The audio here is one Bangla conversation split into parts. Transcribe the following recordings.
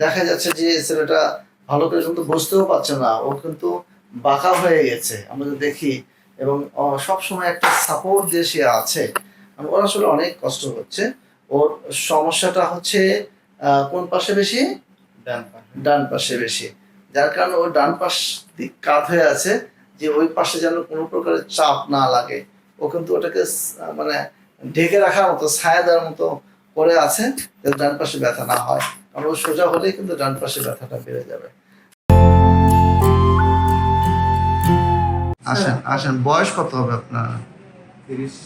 দেখা যাচ্ছে যে ছেলেটা ভালো করে কিন্তু বুঝতেও পারছে না ও কিন্তু বাঁকা হয়ে গেছে আমরা যদি দেখি। এবং সব সময় একটা সাপোর্ট দিয়ে সে আছে। ওর আসলে অনেক কষ্ট হচ্ছে। ওর সমস্যাটা হচ্ছে কোন পাশে বেশি? ডান পাশে। ডান পাশে বেশি। যার কারণে ওর ডান পাশ দিক কাত হয়ে আছে যে ওই পাশে যেন কোনো প্রকারের চাপ না লাগে। ও কিন্তু ওটাকে মানে ঢেকে রাখার মতো ছায়া দেওয়ার মতো করে আছে যাতে ডান পাশে ব্যথা না হয়। ও সোজা হলেই কিন্তু ডান পাশে ব্যথাটা বেড়ে যাবে। আসেন আসেন বয়স কত হবে আপনার? তিরিশ।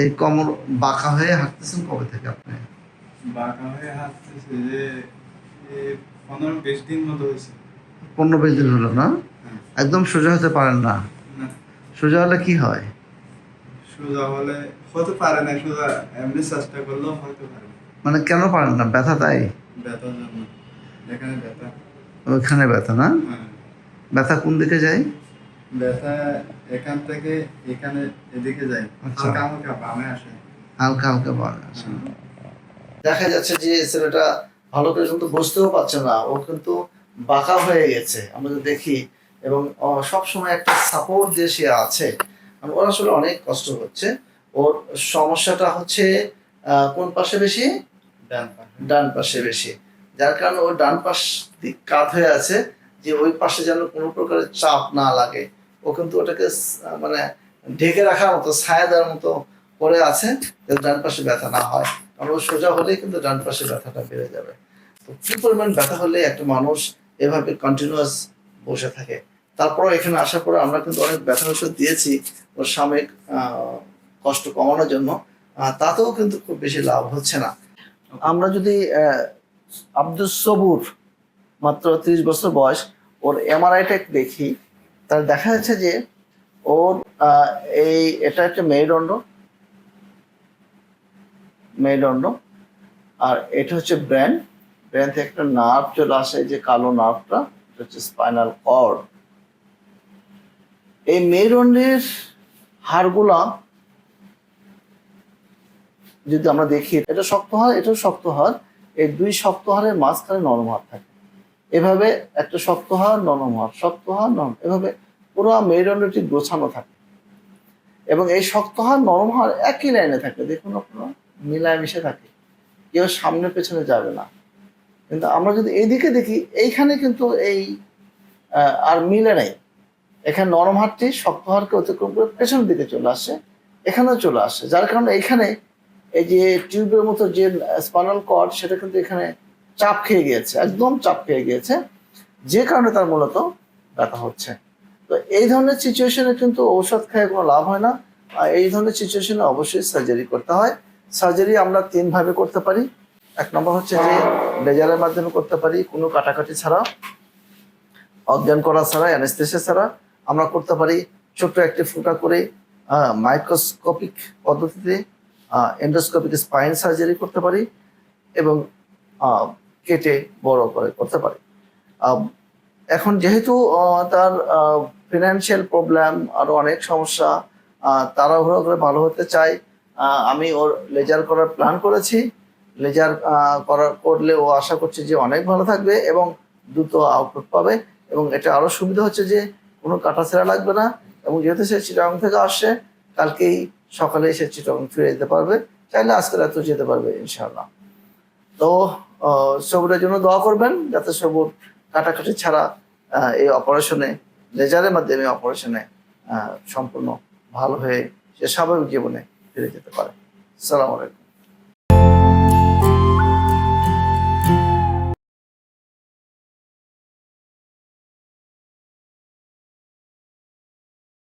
এই কমর বাঁকা হয়ে হাঁটতেছেন কবে থেকে আপনি? বাঁকা হয়ে হাঁটতেছে যে এই পনেরো বিশ দিন মতো হয়েছে। পনেরো বিশ দিন হলো না? হ্যাঁ। একদম সোজা হতে পারেন না? সোজা হলে কি হয়? সোজা হলে হতে পারে না সোজা এমনি চেষ্টা করলেও হতে পারে। মানে কেন পারেন না? ব্যথা তাই? ওইখানে ব্যথা না? হ্যাঁ। ব্যথা কোন দিকে যায়? ব্যথা এখান থেকে এখানে এদিকে যায়। আচ্ছা। হালকা হালকা বামে আসে। হালকা হালকা যাচ্ছে দেখা যাচ্ছে যে ছেলেটা ভালো করে কিন্তু বুঝতেও পারছে না। ও কিন্তু বাঁকা হয়ে গেছে আমরা যদি দেখি। এবং সব সময় একটা সাপোর্ট দিয়ে সে আছে। আর ওর আসলে অনেক কষ্ট হচ্ছে। ওর সমস্যাটা হচ্ছে কোন পাশে বেশি? ডান পাশে। বেশি। যার কারণে ওর ডান পাশ দিক কাত হয়ে আছে, যে ওই পাশে যেন কোনো প্রকারের চাপ না লাগে। ও কিন্তু ওটাকে মানে ঢেকে রাখার মতো, ছায়া দেওয়ার মতো করে আছে, যাতে ডান পাশে ব্যথা না হয়। কারণ ও সোজা হলেই কিন্তু ডান পাশে ব্যথাটা বেড়ে যাবে। তো কি পরিমাণ ব্যথা হলে একটা মানুষ এভাবে কন্টিনিউয়াস বসে থাকে? তারপর এখানে আসার পরে আমরা কিন্তু অনেক ব্যথা ওষুধ দিয়েছি ওর সাময়িক কষ্ট কমানোর জন্য। তাতেও কিন্তু খুব বেশি লাভ হচ্ছে না। আমরা যদি আব্দুল সবুর, মাত্র ত্রিশ বছর বয়স, ওর এমআরআইটা দেখি। তাহলে দেখা যাচ্ছে যে, ওর এই, এটা একটা মেরুদণ্ড। মেরুদণ্ড। আর এটা হচ্ছে ব্রেন। ব্রেন থেকে একটা নার্ভ চলে আসে যে কালো নার্ভটা এটা হচ্ছে স্পাইনাল কর্ড এই মেরুদণ্ডের হাড়গুলা যদি আমরা দেখি, এটা শক্ত হয় এটাও শক্ত হয় এই দুই শক্ত হাড়ের মাঝখানে নরম হাড় থাকে। এভাবে একটা শক্ত হাড়, নরম হাড়, শক্ত হাড়, নরম এভাবে পুরো মেরুদণ্ডটি গোছানো থাকে। এবং এই শক্ত হাড়, নরম হাড় একই লাইনে থাকে। দেখুন আপনারা মিলায় মিশে থাকে। কেউ সামনে পেছনে যাবে না। কিন্তু আমরা যদি এইদিকে দেখি, এইখানে কিন্তু এই আর মিলে নেই। এখানে নরম হাড়টি শক্ত হাড়কে অতিক্রম করে পেছনের দিকে চলে আসে, এখানেও চলে আসে। যার কারণে এখানে এই যে টিউবের মতো যে স্পাইনাল কর্ড সেটা কিন্তু এখানে চাপ খেয়ে গিয়েছে, একদম চাপ খেয়ে গিয়েছে। যে কারণে তার মূলত ব্যথা হচ্ছে। তো এই ধরনের সিচুয়েশনে কিন্তু ঔষধ খেয়ে কোনো লাভ হয় না। আর এই ধরনের সিচুয়েশনে অবশ্যই সার্জারি করতে হয়। সার্জারি আমরা তিন ভাবে করতে পারি। এক নম্বর হচ্ছে যে লেজারের মাধ্যমে করতে পারি, কোনো কাটাকাটি ছাড়া, অজ্ঞান করা ছাড়া অ্যানেস্থেসিয়া ছাড়া। আমরা করতে পারি ছোট্ট একটি ফুটা করে মাইক্রোস্কোপিক পদ্ধতিতে এন্ডোস্কোপিক স্পাইন সার্জারি করতে পারি এবং কেটে বড় করে করতে পারি। এখন যেহেতু তার ফিনান্সিয়াল প্রবলেম আরও অনেক সমস্যা তাড়াহুড়ো করে ভালো হতে চাই আমি ওর লেজার করার প্ল্যান করেছি। লেজার করার, করলে ও আশা করছে যে অনেক ভালো থাকবে এবং দ্রুত আউটপুট পাবে এবং এটা আরও সুবিধা হচ্ছে যে কোনো কাটাছেড়া লাগবে না এবং যেহেতু সে চিটাং থেকে আসছে, কালকেই সকালে এসে চিটং ফিরে যেতে পারবে, চাইলে আজকে রাতেও যেতে পারবে ইনশাল্লাহ তো সবুরের জন্য দোয়া করবেন যাতে সবুর কাটাকাটি ছাড়া এই অপারেশনে, লেজারের মাধ্যমে অপারেশনে সম্পূর্ণ ভালো হয়ে সে স্বাভাবিক জীবনে ফিরে যেতে পারে। সালাম আলাইকুম।